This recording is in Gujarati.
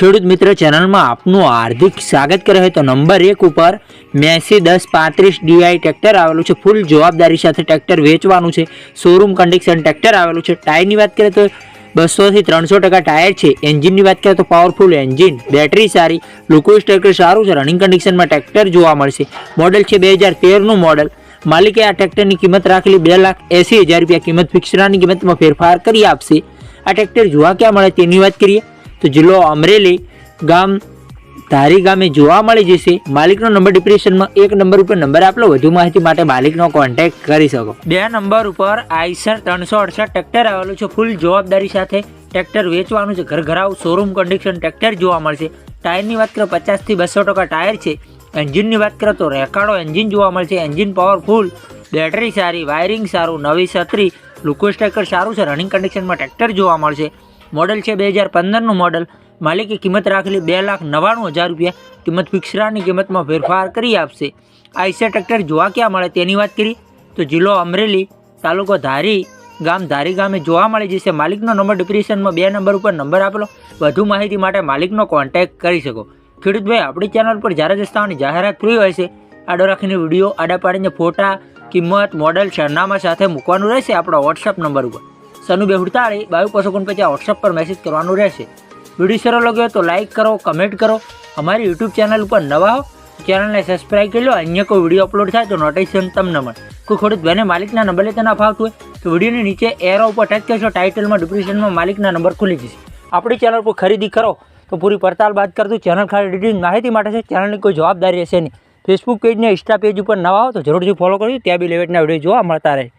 ખેડૂત મિત્ર ચેનલમાં આપનું હાર્દિક સ્વાગત કરે છે. તો નંબર એક ઉપર મેસી દસ પાંત્રીસ ડીઆઈ ટ્રેક્ટર આવેલું છે. ફૂલ જવાબદારી સાથે ટ્રેક્ટર વેચવાનું છે. શોરૂમ કન્ડિશન ટ્રેક્ટર આવેલું છે. ટાયરની વાત કરીએ તો બસોથી ત્રણસો ટકા ટાયર છે. એન્જિનની વાત કરીએ તો પાવરફુલ એન્જિન, બેટરી સારી લુકોઇસ ટ્રેક્ટર સારું છે. રનિંગ કન્ડિશનમાં ટ્રેક્ટર જોવા મળશે. મોડલ છે બે હજાર તેરનું મોડલ. માલિકે આ ટ્રેક્ટરની કિંમત રાખેલી બે લાખ એંસી હજાર રૂપિયા કિંમત ફિક્સરાની કિંમતમાં ફેરફાર કરી આપશે. આ ટ્રેક્ટર જોવા ક્યાં મળે તેની વાત કરીએ. તો જિલ્લો અમરેલી ગામ ધારી ગામે જોવા મળી જશે. માલિકનો નંબર ડિપ્રેશનમાં એક નંબર ઉપર નંબર આપલો. વધુ માહિતી માટે માલિકનો કોન્ટેક્ટ કરી શકો. બે નંબર ઉપર આઈસર ત્રણસો અડસઠ ટ્રેક્ટર આવેલું છે. ફૂલ જવાબદારી સાથે ટ્રેક્ટર વેચવાનું છે. ઘર ઘરાવ શોરૂમ કન્ડિશન ટ્રેક્ટર જોવા મળશે. ટાયરની વાત કરો પચાસથી બસો ટકા ટાયર છે. એન્જિનની વાત કરો તો રેકાડો એન્જિન જોવા મળશે. એન્જિન પાવરફુલ બેટરી સારી વાયરિંગ સારું, નવી છત્રી લુકો સ્ટેકર સારું છે. રનિંગ કન્ડિશનમાં ટ્રેક્ટર જોવા મળશે. મોડલ છે બે હજાર પંદરનું મોડલ. માલિકે કિંમત રાખેલી બે લાખ નવ્વાણું હજાર રૂપિયા કિંમત ફિક્સરાની કિંમતમાં ફેરફાર કરી આપશે. આઈસર ટ્રેક્ટર જોવા ક્યાં મળે તેની વાત કરી? તો જિલ્લો અમરેલી, તાલુકો ધારી, ગામ ધારી ગામે જોવા મળી જશે. માલિકનો નંબર ડિપ્રેશનમાં બે નંબર ઉપર નંબર આપેલો. વધુ માહિતી માટે માલિકનો કોન્ટેક્ટ કરી શકો. ખેડૂતભાઈ, આપણી ચેનલ પર જ્યારે દસ્તાઓની જાહેરાત પૂરી હોય છે, આડો રાખીને વીડિયો આડા પાડીને ફોટા, કિંમત, મોડલ, સરનામા સાથે મૂકવાનું રહેશે આપણા વોટ્સઅપ નંબર ઉપર. સનુ બેહુડતાળી બાવીસ પાંચસો ઓગણપચાસ વોટ્સઅપ પર મેસેજ કરવાનું રહેશે. વીડિયો સારો લાગ્યો તો લાઇક કરો કમેન્ટ કરો. અમારી યુટ્યુબ ચેનલ ઉપર નવા હો ચેનલને સબસ્ક્રાઇબ કરી લો. અન્ય કોઈ વીડિયો અપલોડ થાય તો નોટિફિકેશન તમને મળે. કોઈ ખેડૂત ભાઈને માલિકના નંબર લેતા ના ફાવતું હોય, તો વિડીયોની નીચે એરો ઉપર ટચ કરશો ટાઇટલમાં ડિસ્ક્રિપ્શનમાં માલિકના નંબર ખુલી જશે. આપણી ચેનલ પર ખરીદી કરો, તો પૂરી પડતાલ બાદ કરતું ચેનલ ખાલી ડિટેલિંગ માહિતી માટે છે ચેનલની કોઈ જવાબદારી રહેશે નહીં. ફેસબુક પેજને ઇન્સ્ટા પેજ ઉપર નવા હો, તો જરૂરથી ફોલો કરજો. ત્યાં બી લેવેટના વીડિયો જોવા મળતા રહે.